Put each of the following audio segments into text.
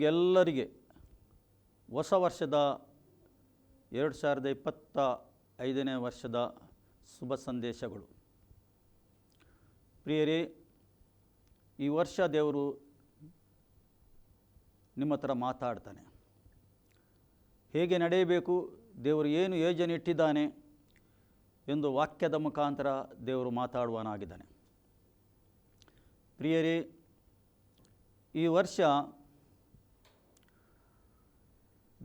ನಿಮಗೆಲ್ಲರಿಗೆ ಹೊಸ ವರ್ಷದ ಎರಡು ಸಾವಿರದ ಇಪ್ಪತ್ತ ಐದನೇ ವರ್ಷದ ಶುಭ ಸಂದೇಶಗಳು. ಪ್ರಿಯರೇ, ಈ ವರ್ಷ ದೇವರು ನಿಮ್ಮ ಹತ್ರ ಮಾತಾಡ್ತಾನೆ. ಹೇಗೆ ನಡೆಯಬೇಕು, ದೇವರು ಏನು ಯೋಜನೆ ಇಟ್ಟಿದ್ದಾನೆ ಎಂದು ವಾಕ್ಯದ ಮುಖಾಂತರ ದೇವರು ಮಾತಾಡುವನಾಗಿದ್ದಾನೆ. ಪ್ರಿಯರೇ, ಈ ವರ್ಷ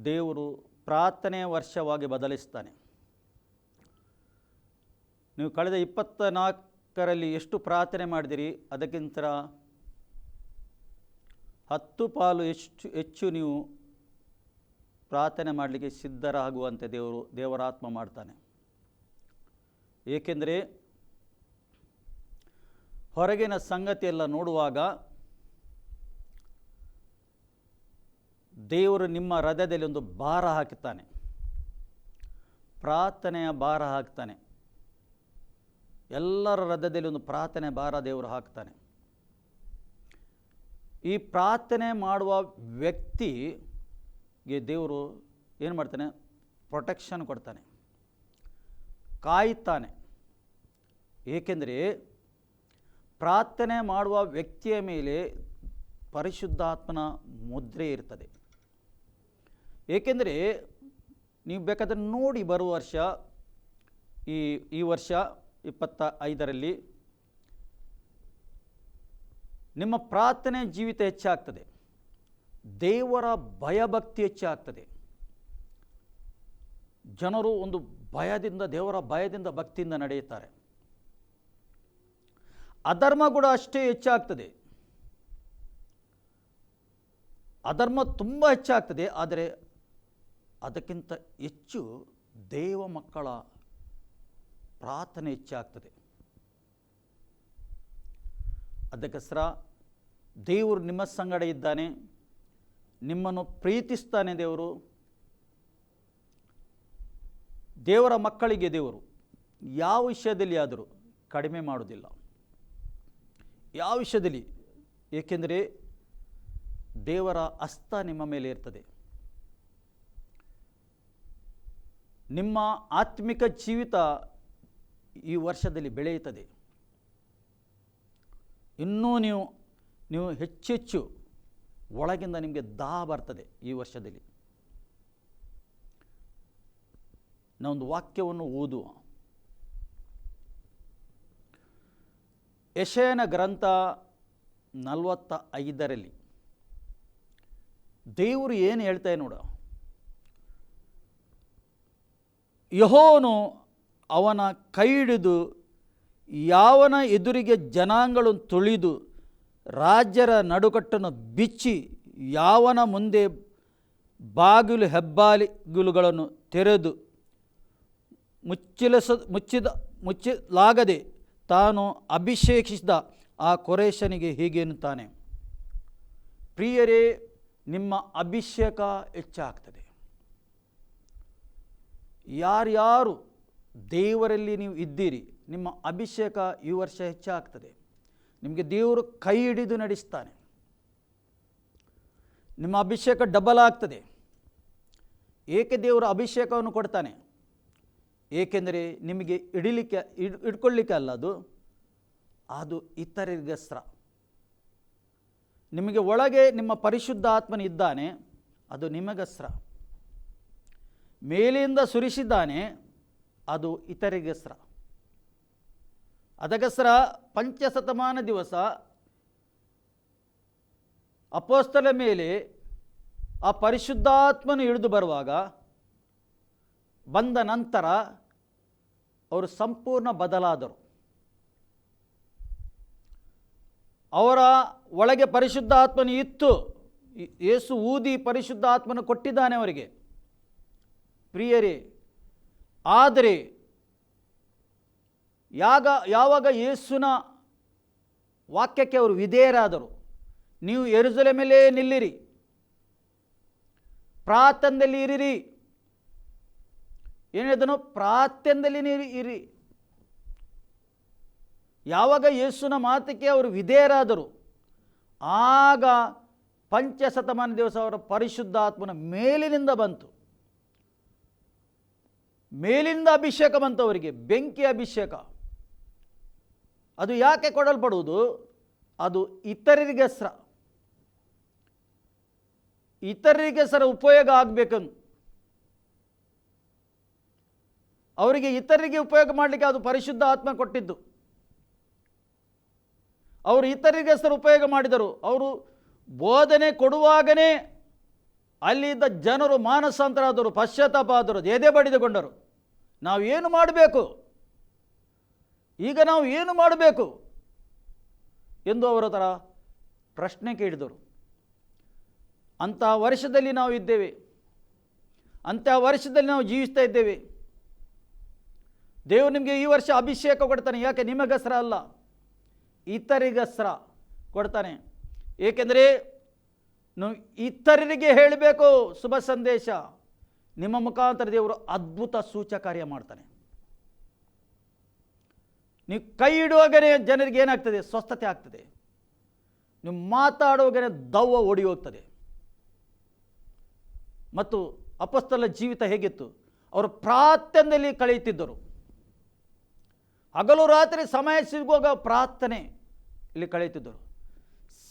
ದೇವರು ಪ್ರಾರ್ಥನೆಯ ವರ್ಷವಾಗಿ ಬದಲಿಸ್ತಾನೆ. ನೀವು ಕಳೆದ ಇಪ್ಪತ್ತ ನಾಲ್ಕರಲ್ಲಿ ಎಷ್ಟು ಪ್ರಾರ್ಥನೆ ಮಾಡಿದಿರಿ? ಅದಕ್ಕಿಂತ ಹತ್ತು ಪಾಲು ಹೆಚ್ಚು ಹೆಚ್ಚು ನೀವು ಪ್ರಾರ್ಥನೆ ಮಾಡಲಿಕ್ಕೆ ಸಿದ್ಧರಾಗುವಂತೆ ದೇವರು, ದೇವರಾತ್ಮ ಮಾಡ್ತಾನೆ. ಏಕೆಂದರೆ ಹೊರಗಿನ ಸಂಗತಿಯೆಲ್ಲ ನೋಡುವಾಗ ದೇವರು ನಿಮ್ಮ ಹೃದಯದಲ್ಲಿ ಒಂದು ಭಾರ ಹಾಕುತ್ತಾನೆ ಪ್ರಾರ್ಥನೆಯ ಭಾರ ಹಾಕ್ತಾನೆ. ಎಲ್ಲರ ಹೃದಯದಲ್ಲಿ ಒಂದು ಪ್ರಾರ್ಥನೆ ಭಾರ ದೇವರು ಹಾಕ್ತಾನೆ. ಈ ಪ್ರಾರ್ಥನೆ ಮಾಡುವ ವ್ಯಕ್ತಿಗೆ ದೇವರು ಏನು ಮಾಡ್ತಾನೆ? ಪ್ರೊಟೆಕ್ಷನ್ ಕೊಡ್ತಾನೆ. ಕಾಯುತ್ತಾನೆ. ಏಕೆಂದರೆ ಪ್ರಾರ್ಥನೆ ಮಾಡುವ ವ್ಯಕ್ತಿಯ ಮೇಲೆ ಪರಿಶುದ್ಧಾತ್ಮನ ಮುದ್ರೆ ಇರ್ತದೆ. ಏಕೆಂದರೆ ನೀವು ಬೇಕಾದರೆ ನೋಡಿ ಬರುವ ವರ್ಷ, ಈ ಈ ವರ್ಷ ಇಪ್ಪತ್ತ ಐದರಲ್ಲಿ ನಿಮ್ಮ ಪ್ರಾರ್ಥನೆ ಜೀವಿತ ಹೆಚ್ಚಾಗ್ತದೆ. ದೇವರ ಭಯಭಕ್ತಿ ಹೆಚ್ಚಾಗ್ತದೆ. ಜನರು ಒಂದು ಭಯದಿಂದ, ದೇವರ ಭಯದಿಂದ ಭಕ್ತಿಯಿಂದ ನಡೆಯುತ್ತಾರೆ. ಅಧರ್ಮ ಕೂಡ ಅಷ್ಟೇ ಹೆಚ್ಚಾಗ್ತದೆ. ಅಧರ್ಮ ತುಂಬ ಹೆಚ್ಚಾಗ್ತದೆ, ಆದರೆ ಅದಕ್ಕಿಂತ ಹೆಚ್ಚು ದೇವ ಮಕ್ಕಳ ಪ್ರಾರ್ಥನೆ ಹೆಚ್ಚಾಗ್ತದೆ. ಅದಕ್ಕೋಸ್ಕರ ದೇವರು ನಿಮ್ಮ ಸಂಗಡ ಇದ್ದಾನೆ, ನಿಮ್ಮನ್ನು ಪ್ರೀತಿಸ್ತಾನೆ ದೇವರು. ದೇವರ ಮಕ್ಕಳಿಗೆ ದೇವರು. ಯಾವ ವಿಷಯದಲ್ಲಿ ಆದರೂ ಕಡಿಮೆ ಮಾಡುವುದಿಲ್ಲ. ಯಾವ ವಿಷಯದಲ್ಲಿ? ಏಕೆಂದರೆ ದೇವರ ಹಸ್ತ ನಿಮ್ಮ ಮೇಲೆ ಇರ್ತದೆ. ನಿಮ್ಮ ಆತ್ಮಿಕ ಜೀವಿತ ಈ ವರ್ಷದಲ್ಲಿ ಬೆಳೆಯುತ್ತದೆ. ಇನ್ನೂ ನೀವು ನೀವು ಹೆಚ್ಚೆಚ್ಚು ಒಳಗಿಂದ ನಿಮಗೆ ದಾಹ ಬರ್ತದೆ ಈ ವರ್ಷದಲ್ಲಿ. ನಾವೊಂದು ವಾಕ್ಯವನ್ನು ಓದುವ. ಯಶಯನ ಗ್ರಂಥ ನಲವತ್ತ ಐದರಲ್ಲಿ ದೇವರು ಏನು ಹೇಳ್ತಾರೆ ನೋಡ. ಯಹೋನು ಅವನ ಕೈ ಹಿಡಿದು ಯಾವನ ಎದುರಿಗೆ ಜನಾಂಗಳು ತುಳಿದು ರಾಜ್ಯರ ನಡುಕಟ್ಟನ್ನು ಬಿಚ್ಚಿ ಯಾವನ ಮುಂದೆ ಬಾಗಿಲು ಹೆಬ್ಬಾಗಿಲುಗಳನ್ನು ತೆರೆದು ಮುಚ್ಚಿಲಸ ಮುಚ್ಚಿದ ಮುಚ್ಚಲಾಗದೆ ತಾನು ಅಭಿಷೇಕಿಸಿದ ಆ ಕೊರೇಶನಿಗೆ ಹೀಗೆನ್ನುತ್ತಾನೆ ಪ್ರಿಯರೇ, ನಿಮ್ಮ ಅಭಿಷೇಕ ಹೆಚ್ಚಾಗ್ತದೆ. ಯಾರ್ಯಾರು ದೇವರಲ್ಲಿ ನೀವು ಇದ್ದೀರಿ, ನಿಮ್ಮ ಅಭಿಷೇಕ ಈ ವರ್ಷ ಹೆಚ್ಚಾಗ್ತದೆ. ನಿಮಗೆ ದೇವರು ಕೈ ಹಿಡಿದು ನಡೆಸ್ತಾನೆ. ನಿಮ್ಮ ಅಭಿಷೇಕ ಡಬಲ್ ಆಗ್ತದೆ. ಏಕೆ ದೇವರು ಅಭಿಷೇಕವನ್ನು ಕೊಡ್ತಾನೆ? ಏಕೆಂದರೆ ನಿಮಗೆ ಇಡಲಿಕ್ಕೆ ಇಡ್ ಇಟ್ಕೊಳ್ಳಿಕ್ಕೆ ಅಲ್ಲ ಅದು ಅದು ಸ್ರ ನಿಮಗೆ ಒಳಗೆ ನಿಮ್ಮ ಪರಿಶುದ್ಧ ಆತ್ಮನಿದ್ದಾನೆ ಅದು ನಿಮಗಸ್ತ್ರ. ಮೇಲಿಂದ ಸುರಿಸಿದ್ದಾನೆ, ಅದು ಇತರಿಗಸ್ತ್ರ ಅದಗಸ್ರ ಪಂಚಶತಮಾನ ದಿವಸ, ಅಪೋಸ್ತಲ ಮೇಲೆ ಆ ಪರಿಶುದ್ಧಾತ್ಮನು ಇಳಿದು ಬರುವಾಗ, ಬಂದ ನಂತರ ಅವರು ಸಂಪೂರ್ಣ ಬದಲಾದರು. ಅವರ ಒಳಗೆ ಪರಿಶುದ್ಧ ಆತ್ಮನು ಇತ್ತು. ಏಸು ಊದಿ ಪರಿಶುದ್ಧ ಆತ್ಮನು ಕೊಟ್ಟಿದ್ದಾನೆ ಅವರಿಗೆ. ಪ್ರಿಯರೇ, ಆದರೆ ಯಾಗ, ಯಾವಾಗ ಯೇಸುನ ವಾಕ್ಯಕ್ಕೆ ಅವರು ವಿಧೇಯರಾದರು, ನೀವು ಎರುಜಲೆ ಮೇಲೆ ನಿಲ್ಲಿರಿ ಪ್ರಾತನದಲ್ಲಿ ಇರಿರಿ. ಹೇಳಿದನು ಪ್ರಾರ್ಥನೆಯಲ್ಲಿ ನೀರಿ ಇರಿ. ಯಾವಾಗ ಯೇಸುನ ಮಾತಕ್ಕೆ ಅವರು ವಿಧೇಯರಾದರು, ಆಗ ಪಂಚಶತಮಾನ ದಿವಸ ಅವರ ಪರಿಶುದ್ಧಾತ್ಮನ ಮೇಲಿನಿಂದ ಬಂತು. ಮೇಲಿಂದ ಅಭಿಷೇಕ ಬಂತವರಿಗೆ, ಬೆಂಕಿ ಅಭಿಷೇಕ. ಅದು ಯಾಕೆ ಕೊಡಲ್ಪಡುವುದು? ಅದು ಇತರರಿಗೆ ಸರ ಇತರರಿಗೆ ಸರ ಉಪಯೋಗ ಆಗಬೇಕಂದು ಅವರಿಗೆ ಇತರರಿಗೆ ಉಪಯೋಗ ಮಾಡಲಿಕ್ಕೆ ಅದು ಪರಿಶುದ್ಧ ಆತ್ಮ ಕೊಟ್ಟಿದ್ದು. ಅವರು ಇತರರಿಗೆ ಸರ್ ಉಪಯೋಗ ಮಾಡಿದರು. ಅವರು ಬೋಧನೆ ಕೊಡುವಾಗನೇ ಅಲ್ಲಿದ್ದ ಜನರು ಮಾನಸಾಂತರಾದರು ಪಶ್ಚಾತ್ತಾಪ ಆದರು ಎದೆ ಬಡಿದುಕೊಂಡರು. ನಾವು ಏನು ಮಾಡಬೇಕು? ಈಗ ನಾವು ಏನು ಮಾಡಬೇಕು? ಎಂದು ಅವರ ಥರ ಪ್ರಶ್ನೆ ಕೇಳಿದರು. ಅಂತಹ ವರ್ಷದಲ್ಲಿ ನಾವು ಇದ್ದೇವೆ. ಅಂತಹ ವರ್ಷದಲ್ಲಿ ನಾವು ಜೀವಿಸ್ತಾ ಇದ್ದೇವೆ. ದೇವರು ನಿಮಗೆ ಈ ವರ್ಷ ಅಭಿಷೇಕ ಕೊಡ್ತಾನೆ. ಯಾಕೆ? ನಿಮಗಸ್ರ ಅಲ್ಲ. ಇತರಿಗಸ್ರ ಕೊಡ್ತಾನೆ. ಏಕೆಂದರೆ, ನೀವು ಇತರರಿಗೆ ಹೇಳಬೇಕು. ಶುಭ ಸಂದೇಶ. ನಿಮ್ಮ ಮುಖಾಂತರ ದೇವರು ಅದ್ಭುತ ಸೂಚ ಕಾರ್ಯ ಮಾಡ್ತಾನೆ. ನೀವು ಕೈ ಇಡುವಾಗನೇ ಜನರಿಗೆ ಏನಾಗ್ತದೆ? ಸ್ವಸ್ಥತೆ ಆಗ್ತದೆ. ನೀವು ಮಾತಾಡುವಾಗನೇ ದವ್ವ ಓಡಿ ಹೋಗ್ತದೆ ಮತ್ತು ಅಪಸ್ತಲ ಜೀವಿತ ಹೇಗಿತ್ತು? ಅವರು ಪ್ರಾರ್ಥನೆಯಲ್ಲಿ ಕಳೆಯುತ್ತಿದ್ದರು. ಹಗಲು ರಾತ್ರಿ ಸಮಯ ಸಿಗುವಾಗ ಪ್ರಾರ್ಥನೆ ಇಲ್ಲಿ ಕಳೆಯುತ್ತಿದ್ದರು.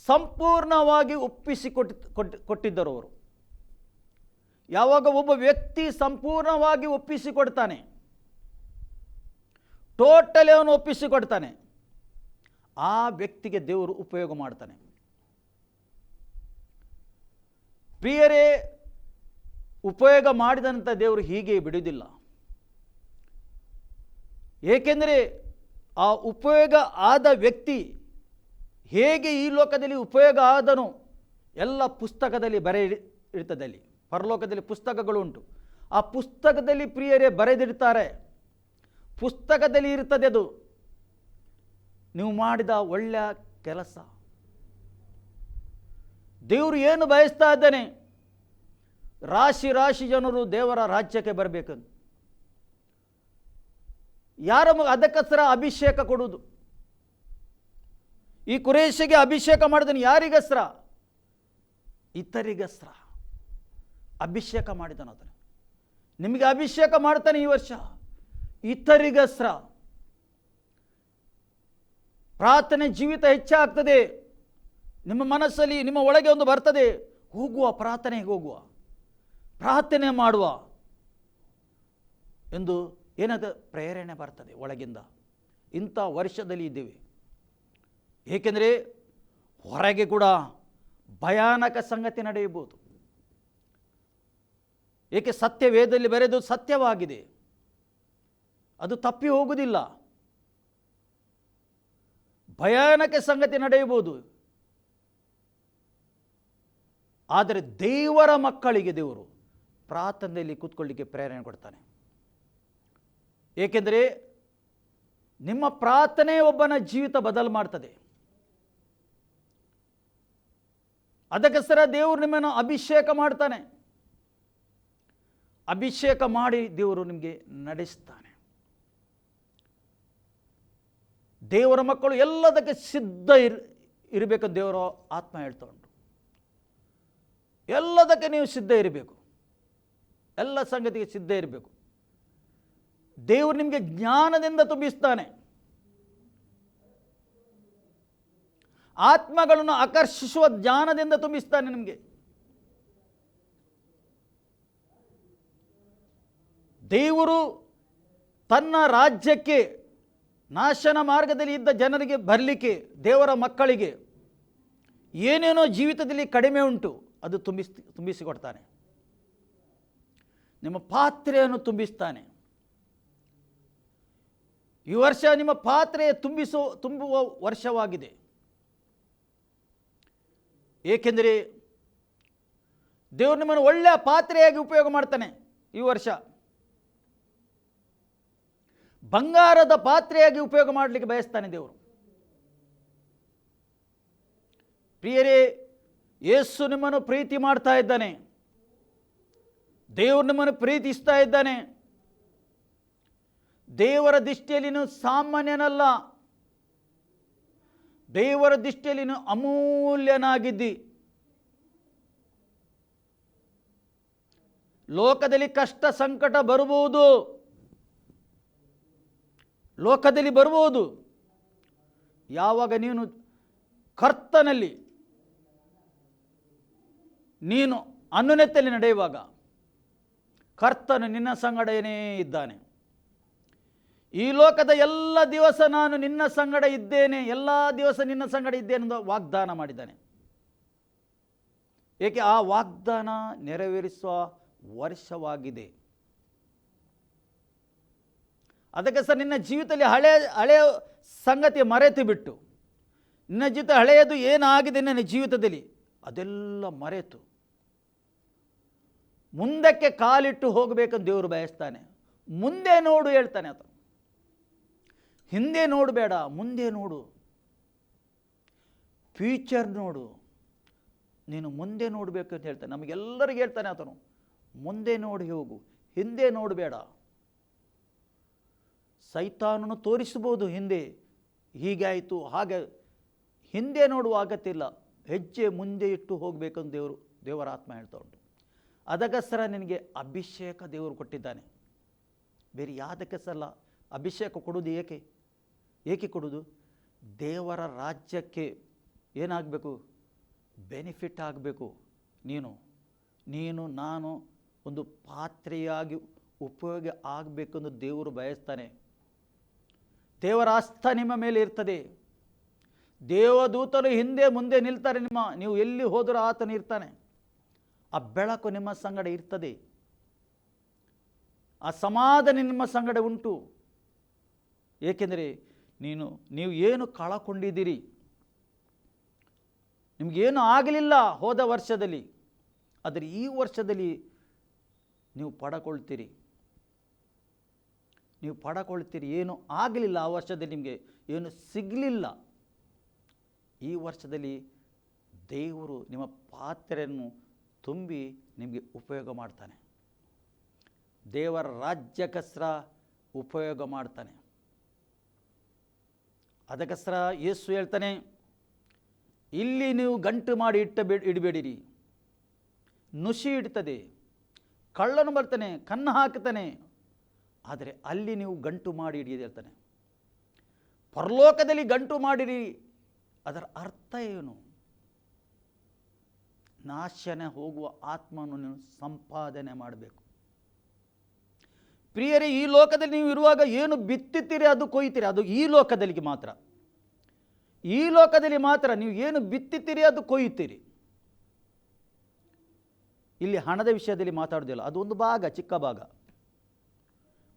ಸಂಪೂರ್ಣವಾಗಿ ಕೊಟ್ಟು, ಕೊಟ್ಟಿದ್ದರು ಅವರು. ಯಾವಾಗ ಒಬ್ಬ ವ್ಯಕ್ತಿ ಸಂಪೂರ್ಣವಾಗಿ ಒಪ್ಪಿಸಿಕೊಡ್ತಾನೆ ಟೋಟಲಿ ಅವನು ಒಪ್ಪಿಸಿಕೊಡ್ತಾನೆ, ಆ ವ್ಯಕ್ತಿಗೆ ದೇವರು ಉಪಯೋಗ ಮಾಡ್ತಾನೆ. ಪ್ರಿಯರೇ, ಉಪಯೋಗ ಮಾಡಿದಂಥ ದೇವರು ಹೀಗೆ ಬಿಡುವುದಿಲ್ಲ. ಏಕೆಂದರೆ ಆ ಉಪಯೋಗ ಆದ ವ್ಯಕ್ತಿ ಹೇಗೆ ಈ ಲೋಕದಲ್ಲಿ ಉಪಯೋಗ ಆದನು ಎಲ್ಲ ಪುಸ್ತಕದಲ್ಲಿ ಬರೆ ಇರ್ತದೆ ಅಲ್ಲಿ ಪರಲೋಕದಲ್ಲಿ ಪುಸ್ತಕಗಳು ಉಂಟು ಆ ಪುಸ್ತಕದಲ್ಲಿ ಪ್ರಿಯರೇ ಬರೆದಿರ್ತಾರೆ ಪುಸ್ತಕದಲ್ಲಿ ಇರ್ತದೆ ಅದು. ನೀವು ಮಾಡಿದ ಒಳ್ಳೆಯ ಕೆಲಸ. ದೇವರು ಏನು ಬಯಸ್ತಾ ಇದ್ದಾನೆ? ರಾಶಿ ರಾಶಿ ಜನರು ದೇವರ ರಾಜ್ಯಕ್ಕೆ ಬರಬೇಕಂತ ಯಾರ ಅದಕ್ಕೋಸ್ಕರ ಅಭಿಷೇಕ ಕೊಡುವುದು? ಈ ಕುರೇಶಿಗೆ ಅಭಿಷೇಕ ಮಾಡಿದನು ಯಾರಿಗಸ್ರ ಇತರಿಗಸ್ರ ಅಭಿಷೇಕ ಮಾಡಿದನು ಅದನ್ನು. ನಿಮಗೆ ಅಭಿಷೇಕ ಮಾಡ್ತಾನೆ ಈ ವರ್ಷ. ಇತರಿಗಸ್ರ ಪ್ರಾರ್ಥನೆ ಜೀವಿತ ಹೆಚ್ಚಾಗ್ತದೆ. ನಿಮ್ಮ ಮನಸ್ಸಲ್ಲಿ, ನಿಮ್ಮ ಒಳಗೆ ಒಂದು ಬರ್ತದೆ. ಹೋಗುವ, ಪ್ರಾರ್ಥನೆಗೆ ಹೋಗುವ, ಪ್ರಾರ್ಥನೆ ಮಾಡುವ ಎಂದು ಏನಾದ? ಪ್ರೇರಣೆ ಬರ್ತದೆ ಒಳಗಿಂದ. ಇಂಥ ವರ್ಷದಲ್ಲಿ ಇದ್ದೀವಿ. ಏಕೆಂದರೆ ಹೊರಗೆ ಕೂಡ ಭಯಾನಕ ಸಂಗತಿ ನಡೆಯಬಹುದು. ಏಕೆ ಸತ್ಯ ವೇದದಲ್ಲಿ ಬರೆದು ಸತ್ಯವಾಗಿದೆ? ಅದು ತಪ್ಪಿ ಹೋಗುವುದಿಲ್ಲ. ಭಯಾನಕ ಸಂಗತಿ ನಡೆಯಬಹುದು. ಆದರೆ ದೇವರ ಮಕ್ಕಳಿಗೆ ದೇವರು ಪ್ರಾರ್ಥನೆಯಲ್ಲಿ ಕೂತ್ಕೊಳ್ಳಿಕ್ಕೆ ಪ್ರೇರಣೆ ಕೊಡ್ತಾನೆ. ಏಕೆಂದರೆ ನಿಮ್ಮ ಪ್ರಾರ್ಥನೆ ಒಬ್ಬನ ಜೀವಿತ ಬದಲು ಮಾಡ್ತದೆ. ಅದಕ್ಕೋಸ್ಕರ ದೇವರು ನಿಮ್ಮನ್ನು ಅಭಿಷೇಕ ಮಾಡ್ತಾನೆ. ಅಭಿಷೇಕ ಮಾಡಿ ದೇವರು ನಿಮಗೆ ನಡೆಸ್ತಾನೆ. ದೇವರ ಮಕ್ಕಳು ಎಲ್ಲದಕ್ಕೆ ಸಿದ್ಧ ಇರ್, ಇರಬೇಕು ದೇವರ ಆತ್ಮ ಹೇಳ್ತಾ ಉಂಟು. ಎಲ್ಲದಕ್ಕೆ ನೀವು ಸಿದ್ಧ ಇರಬೇಕು. ಎಲ್ಲ ಸಂಗತಿಗೆ ಸಿದ್ಧ ಇರಬೇಕು. ದೇವರು ನಿಮಗೆ ಜ್ಞಾನದಿಂದ ತುಂಬಿಸ್ತಾನೆ. ಆತ್ಮಗಳನ್ನು ಆಕರ್ಷಿಸುವ ಜ್ಞಾನದಿಂದ ತುಂಬಿಸ್ತಾನೆ ನಿಮಗೆ. ದೇವರು ತನ್ನ ರಾಜ್ಯಕ್ಕೆ ನಾಶನ ಮಾರ್ಗದಲ್ಲಿ ಇದ್ದ ಜನರಿಗೆ ಬರಲಿಕ್ಕೆ, ದೇವರ ಮಕ್ಕಳಿಗೆ ಏನೇನೋ ಜೀವಿತದಲ್ಲಿ ಕಡಿಮೆ ಉಂಟು, ಅದು ತುಂಬಿಸ್, ತುಂಬಿಸಿಕೊಡ್ತಾನೆ. ನಿಮ್ಮ ಪಾತ್ರೆಯನ್ನು ತುಂಬಿಸ್ತಾನೆ. ಈ ವರ್ಷ ನಿಮ್ಮ ಪಾತ್ರೆ ತುಂಬಿಸೋ, ತುಂಬುವ ವರ್ಷವಾಗಿದೆ. ಏಕೆಂದರೆ ದೇವರು ನಿಮ್ಮನ್ನು ಒಳ್ಳೆಯ ಪಾತ್ರೆಯಾಗಿ ಉಪಯೋಗ ಮಾಡ್ತಾನೆ ಈ ವರ್ಷ. ಬಂಗಾರದ ಪಾತ್ರೆಯಾಗಿ ಉಪಯೋಗ ಮಾಡಲಿಕ್ಕೆ ಬಯಸ್ತಾನೆ ದೇವರು. ಪ್ರಿಯರೇ, ಯೇಸು ನಿಮ್ಮನ್ನು ಪ್ರೀತಿ ಮಾಡ್ತಾ ಇದ್ದಾನೆ. ದೇವರು ನಿಮ್ಮನ್ನು ಪ್ರೀತಿಸ್ತಾ ಇದ್ದಾನೆ. ದೇವರ ದೃಷ್ಟಿಯಲ್ಲಿ ನೀನು ಸಾಮಾನ್ಯನಲ್ಲ. ದೇವರ ದೃಷ್ಟಿಯಲ್ಲಿ ನೀನು ಅಮೂಲ್ಯನಾಗಿದ್ದಿ. ಲೋಕದಲ್ಲಿ ಕಷ್ಟ ಸಂಕಟ ಬರಬಹುದು. ಲೋಕದಲ್ಲಿ ಬರಬಹುದು. ಯಾವಾಗ ನೀನು ಕರ್ತನಲ್ಲಿ, ನೀನು ಅನ್ನುನೆತ್ತಲ್ಲಿ ನಡೆಯುವಾಗ ಕರ್ತನು ನಿನ್ನ ಸಂಗಡನೇ ಇದ್ದಾನೆ. ಈ ಲೋಕದ ಎಲ್ಲ ದಿವಸ ನಾನು ನಿನ್ನ ಸಂಗಡ ಇದ್ದೇನೆ, ಎಲ್ಲ ದಿವಸ ನಿನ್ನ ಸಂಗಡ ಇದ್ದೇನೆ ಎಂದು ವಾಗ್ದಾನ ಮಾಡಿದ್ದಾನೆ. ಏಕೆ ಆ ವಾಗ್ದಾನ ನೆರವೇರಿಸುವ ವರ್ಷವಾಗಿದೆ. ಅದಕ್ಕೆ ಸರ್ ನಿನ್ನ ಜೀವಿತದಲ್ಲಿ ಹಳೆ, ಹಳೆಯ ಸಂಗತಿ ಮರೆತು ಬಿಟ್ಟು, ನಿನ್ನ ಜೀವಿತ ಹಳೆಯದು ಏನಾಗಿದೆ ನನ್ನ ಜೀವಿತದಲ್ಲಿ, ಅದೆಲ್ಲ ಮರೆತು. ಮುಂದಕ್ಕೆ ಕಾಲಿಟ್ಟು ಹೋಗಬೇಕಂತ ದೇವರು ಬಯಸ್ತಾನೆ. ಮುಂದೆ ನೋಡು ಹೇಳ್ತಾನೆ ಅದು. ಹಿಂದೆ ನೋಡಬೇಡ ಮುಂದೆ ನೋಡು. ಫ್ಯೂಚರ್ ನೋಡು. ನೀನು ಮುಂದೆ ನೋಡಬೇಕು ಅಂತ ಹೇಳ್ತಾನೆ. ನಮಗೆಲ್ಲರಿಗೆ ಹೇಳ್ತಾನೆ ಆತನು. ಮುಂದೆ ನೋಡಿ ಹೋಗು. ಹಿಂದೆ ನೋಡಬೇಡ ಸೈತಾನನು ತೋರಿಸಬಹುದು ಹಿಂದೆ. ಹೀಗೆ ಆಯಿತು ಹಾಗೆ ಹಿಂದೆ ನೋಡುವ ಅಗತ್ಯ ಇಲ್ಲ. ಹೆಜ್ಜೆ ಮುಂದೆ ಇಟ್ಟು ಹೋಗಬೇಕಂತ ದೇವರು, ದೇವರ ಆತ್ಮ ಹೇಳ್ತಾ ಉಂಟು. ಅದಕ್ಕೋಸ್ಕರ ನಿನಗೆ ಅಭಿಷೇಕ ದೇವರು ಕೊಟ್ಟಿದ್ದಾನೆ. ಬೇರೆ ಯಾವುದಕ್ಕೆಸಲ್ಲ ಅಭಿಷೇಕ ಕೊಡುವುದು ಏಕೆ? ಏಕೆ ಕೊಡುವುದು? ದೇವರ ರಾಜ್ಯಕ್ಕೆ ಏನಾಗಬೇಕು? ಬೆನಿಫಿಟ್ ಆಗಬೇಕು. ನೀನು ನೀನು, ನಾನು ಒಂದು ಪಾತ್ರೆಯಾಗಿ ಉಪಯೋಗ ಆಗಬೇಕೆಂದು ದೇವರು ಬಯಸ್ತಾನೆ. ದೇವರ ಆಸ್ಥ ನಿಮ್ಮ ಮೇಲೆ ಇರ್ತದೆ. ದೇವದೂತರು ಹಿಂದೆ ಮುಂದೆ ನಿಲ್ತಾರೆ ನಿಮ್ಮ, ನೀವು ಎಲ್ಲಿ ಹೋದರೂ ಆತನು ಇರ್ತಾನೆ. ಆ ಬೆಳಕು ನಿಮ್ಮ ಸಂಗಡ ಇರ್ತದೆ. ಆ ಸಮಾಧಾನ ನಿಮ್ಮ ಸಂಗಡ ಉಂಟು. ಏಕೆಂದರೆ ನೀನು, ನೀವು ಏನು ಕಳಕೊಂಡಿದ್ದೀರಿ? ನಿಮಗೇನು ಆಗಲಿಲ್ಲ ಹೋದ ವರ್ಷದಲ್ಲಿ. ಆದರೆ ಈ ವರ್ಷದಲ್ಲಿ ನೀವು ಪಡಕೊಳ್ತೀರಿ. ನೀವು ಪಡಕೊಳ್ತೀರಿ, ಏನು ಆಗಲಿಲ್ಲ ಆ ವರ್ಷದಲ್ಲಿ ನಿಮಗೆ, ಏನು ಸಿಗಲಿಲ್ಲ. ಈ ವರ್ಷದಲ್ಲಿ ದೇವರು ನಿಮ್ಮ ಪಾತ್ರೆಯನ್ನು ತುಂಬಿ ನಿಮಗೆ ಉಪಯೋಗ ಮಾಡ್ತಾನೆ. ದೇವರ ರಾಜ್ಯಕಸ್ರ ಉಪಯೋಗ ಮಾಡ್ತಾನೆ. ಅದಕ್ಕೋಸ್ಕರ ಯೇಸು ಹೇಳ್ತಾನೆ, ಇಲ್ಲಿ ನೀವು ಗಂಟು ಮಾಡಿ ಇಟ್ಟ ಇಡಬೇಡಿರಿ. ನುಸಿ ಇಡ್ತದೆ. ಕಳ್ಳನು ಬರ್ತಾನೆ ಕಣ್ಣು ಹಾಕ್ತಾನೆ. ಆದರೆ ಅಲ್ಲಿ ನೀವು ಗಂಟು ಮಾಡಿ ಹಿಡಿಯದಿರ್ತಾನೆ ಹೇಳ್ತಾನೆ ಪರಲೋಕದಲ್ಲಿ ಗಂಟು ಮಾಡಿರಿ ಅದರ ಅರ್ಥ ಏನು? ನಾಶನ ಹೋಗುವ ಆತ್ಮವನ್ನು ನೀವು ಸಂಪಾದನೆ ಮಾಡಬೇಕು. ಪ್ರಿಯರೇ, ಈ ಲೋಕದಲ್ಲಿ ನೀವು ಇರುವಾಗ ಏನು ಬಿತ್ತುತ್ತೀರಿ ಅದು ಕೊಯ್ತೀರಿ. ಅದು ಈ ಲೋಕದಲ್ಲಿ ಮಾತ್ರ. ಈ ಲೋಕದಲ್ಲಿ ಮಾತ್ರ ನೀವು ಏನು ಬಿತ್ತುತ್ತೀರಿ ಅದು ಕೊಯ್ತೀರಿ. ಇಲ್ಲಿ ಹಣದ ವಿಷಯದಲ್ಲಿ ಮಾತಾಡೋದಿಲ್ಲ ಅದು ಒಂದು ಭಾಗ, ಚಿಕ್ಕ ಭಾಗ.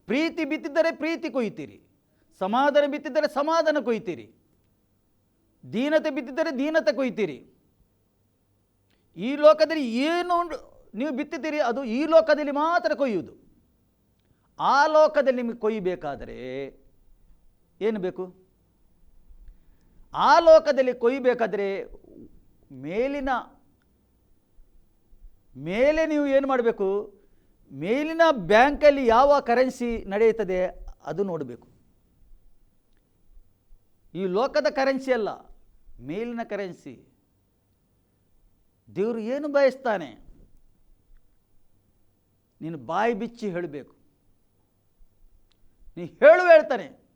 ಪ್ರೀತಿ ಬಿತ್ತಿದ್ದರೆ ಪ್ರೀತಿ ಕೊಯ್ತೀರಿ ಸಮಾಧಾನ ಬಿತ್ತಿದ್ದರೆ ಸಮಾಧಾನ ಕೊಯ್ತೀರಿ ದೀನತೆ ಬಿತ್ತಿದ್ದರೆ ದೀನತೆ ಕೊಯ್ತೀರಿ ಈ ಲೋಕದಲ್ಲಿ ಏನು ನೀವು ಬಿತ್ತಿದ್ದೀರಿ ಅದು ಈ ಲೋಕದಲ್ಲಿ ಮಾತ್ರ ಕೊಯ್ಯುವುದು. ಆ ಲೋಕದಲ್ಲಿ ನಿಮಗೆ ಕೊಯ್ಯಬೇಕಾದರೆ ಏನು ಬೇಕು? ಆ ಲೋಕದಲ್ಲಿ ಕೊಯ್ಯಬೇಕಾದರೆ ಮೇಲಿನ, ಮೇಲೆ ನೀವು ಏನು ಮಾಡಬೇಕು? ಮೇಲಿನ ಬ್ಯಾಂಕಲ್ಲಿ ಯಾವ ಕರೆನ್ಸಿ ನಡೆಯುತ್ತದೆ ಅದು ನೋಡಬೇಕು. ಈ ಲೋಕದ ಕರೆನ್ಸಿ ಅಲ್ಲ, ಮೇಲಿನ ಕರೆನ್ಸಿ. ದೇವರು ಏನು ಬಯಸ್ತಾನೆ? ನೀನು ಬಾಯಿ ಬಿಚ್ಚಿ ಹೇಳಬೇಕು. ನೀ ಹೇಳು ಹೇಳ್ತಾನೆ.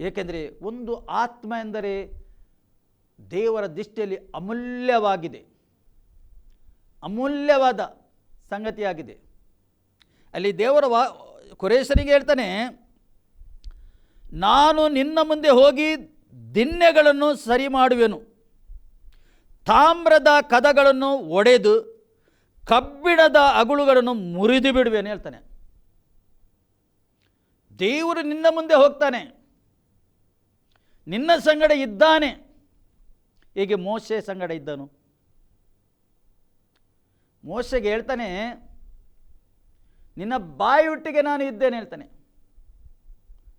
ಏಕೆಂದರೆ ಒಂದು ಆತ್ಮ ಎಂದರೆ ದೇವರ ದೃಷ್ಟಿಯಲ್ಲಿ ಅಮೂಲ್ಯವಾಗಿದೆ. ಅಮೂಲ್ಯವಾದ ಸಂಗತಿಯಾಗಿದೆ. ಅಲ್ಲಿ ದೇವರ ವಾ ಕುರೇಶರಿಗೆ ಹೇಳ್ತಾನೆ, ನಾನು ನಿನ್ನ ಮುಂದೆ ಹೋಗಿ ದಿನ್ನೆಗಳನ್ನು ಸರಿ ಮಾಡುವೆನು. ತಾಮ್ರದ ಕದಗಳನ್ನು ಒಡೆದು ಕಬ್ಬಿಣದ ಅಗುಳುಗಳನ್ನು ಮುರಿದು ಬಿಡುವೆನು ಹೇಳ್ತಾನೆ. ದೇವರು ನಿನ್ನ ಮುಂದೆ ಹೋಗ್ತಾನೆ. ನಿನ್ನ ಸಂಗಡ ಇದ್ದಾನೆ. ಹೀಗೆ ಮೋಸೆ ಸಂಗಡ ಇದ್ದನು. ಮೋಸೆಗೆ ಹೇಳ್ತಾನೆ ನಿನ್ನ ಬಾಯಿಯೊಟ್ಟಿಗೆ ನಾನು ಇದ್ದೇನೆ ಹೇಳ್ತಾನೆ.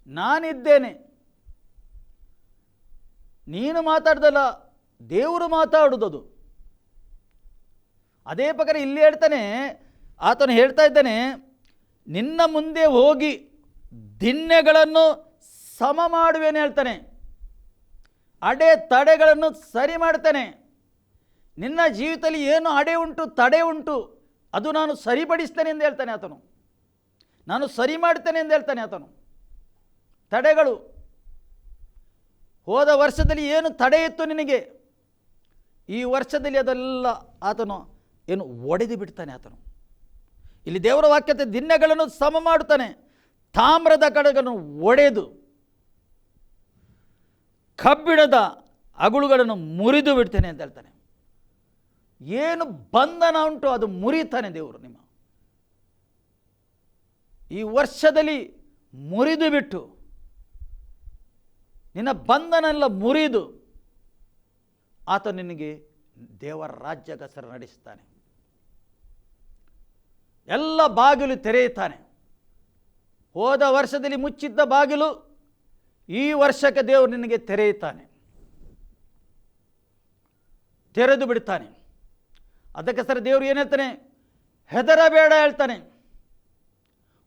ನಾನಿದ್ದೇನೆ. ನೀನು ಮಾತಾಡ್ದಲ್ಲ, ದೇವರು ಮಾತಾಡುವುದು ಅದೇ ಪ್ರಕಾರ ಇಲ್ಲಿ ಹೇಳ್ತಾನೆ, ಆತನು ಹೇಳ್ತಾ ಇದ್ದಾನೆ, ನಿನ್ನ ಮುಂದೆ ಹೋಗಿ ದಿನ್ನೆಗಳನ್ನು ಸಮ ಮಾಡುವೇನೆ ಹೇಳ್ತಾನೆ. ಅಡೆ ತಡೆಗಳನ್ನು ಸರಿ ಮಾಡ್ತಾನೆ. ನಿನ್ನ ಜೀವಿತದಲ್ಲಿ ಏನು ಅಡೆ ಉಂಟು, ತಡೆ ಉಂಟು. ಅದು ನಾನು ಸರಿಪಡಿಸ್ತೇನೆ ಎಂದು ಹೇಳ್ತಾನೆ ಆತನು. ನಾನು ಸರಿ ಮಾಡ್ತೇನೆ ಎಂದು ಹೇಳ್ತಾನೆ ಆತನು. ತಡೆಗಳು. ಹೋದ ವರ್ಷದಲ್ಲಿ ಏನು ತಡೆ ಇತ್ತು ನಿನಗೆ? ಈ ವರ್ಷದಲ್ಲಿ ಅದೆಲ್ಲ ಆತನು ಏನು ಒಡೆದು ಬಿಡ್ತಾನೆ ಆತನು. ಇಲ್ಲಿ ದೇವರ ವಾಕ್ಯತೆ ದಿನಗಳನ್ನು ಸಮ ಮಾಡುತ್ತಾನೆ. ತಾಮ್ರದ ಕಡೆಗಳನ್ನು ಒಡೆದು, ಕಬ್ಬಿಣದ ಅಗುಳುಗಳನ್ನು ಮುರಿದು ಬಿಡ್ತೇನೆ ಅಂತ ಹೇಳ್ತಾನೆ. ಏನು ಬಂಧನ ಉಂಟು ಅದು ಮುರಿತಾನೆ ದೇವರು ನಿಮ್ಮ. ಈ ವರ್ಷದಲ್ಲಿ ಮುರಿದು ಬಿಟ್ಟು, ನಿನ್ನ ಬಂಧನೆಲ್ಲ ಮುರಿದು ಆತ ನಿನಗೆ ದೇವರ ರಾಜ್ಯ ಕಸರ ನಡೆಸ್ತಾನೆ. ಎಲ್ಲ ಬಾಗಿಲು ತೆರೆಯುತ್ತಾನೆ. ಹೋದ ವರ್ಷದಲ್ಲಿ ಮುಚ್ಚಿದ್ದ ಬಾಗಿಲು ಈ ವರ್ಷಕ್ಕೆ ದೇವರು ನಿನಗೆ ತೆರೆಯುತ್ತಾನೆ. ತೆರೆದು ಬಿಡ್ತಾನೆ. ಅದಕ್ಕೆ ಸರ್ ದೇವರು ಏನು ಹೇಳ್ತಾನೆ? ಹೆದರಬೇಡ ಹೇಳ್ತಾನೆ.